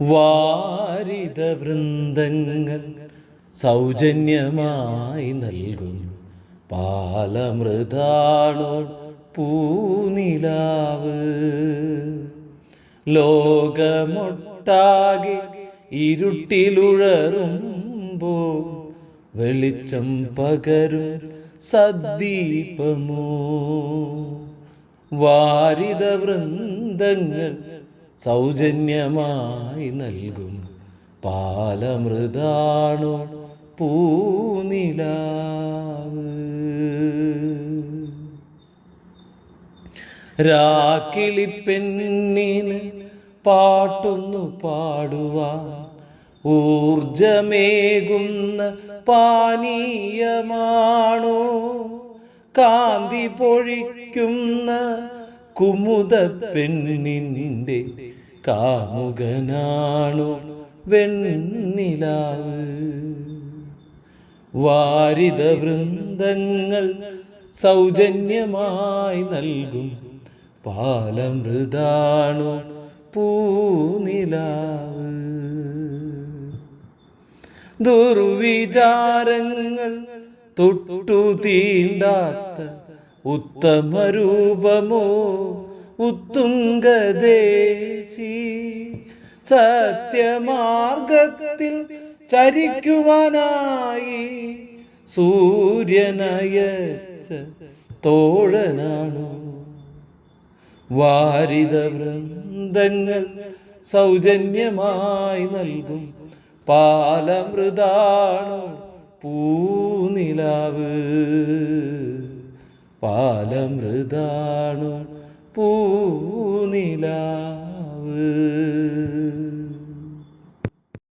വാരിത വൃന്ദങ്ങൾ സൗജന്യമായി നൽകും. പാലമൃതാണോ പൂനിലാവ്? ലോകമൊട്ടാകെ ഇരുട്ടിലുഴറുമ്പോ വെളിച്ചം പകരും സദ്ദീപമോ? വാരിത വൃന്ദങ്ങൾ സൗജന്യമായി നൽകും പാലമൃതാണോ പൂനിലാവ്. രാക്കിളിപ്പെണ്ണിന് പാട്ടൊന്നു പാടുവാൻ ഊർജമേകുന്ന പാനീയമാണോ. കാന്തി പൊഴിക്കുന്ന കുമുദ പെണ്ണിന്റെ കാമുകനാണോ വെണ്ണിലാവ്. വാരിത വൃന്ദങ്ങൾ സൗജന്യമായി നൽകും പാലമൃതാണു പൂനിലാവ്. ദുർവിചാരങ്ങൾ തൊട്ടു തീണ്ടാത്ത ഉത്തമരൂപമോ ഉത്തുംഗദേശി സത്യമാർഗത്തിൽ ചരിക്കുവാനായി സൂര്യനയച്ച തോഴനാണോ. വാരിത വൃന്ദങ്ങൾ സൗജന്യമായി നൽകും പാലമൃതാണോ പൂനിലാവ്. പാലമൃതാണോ പൂനിലാവ്.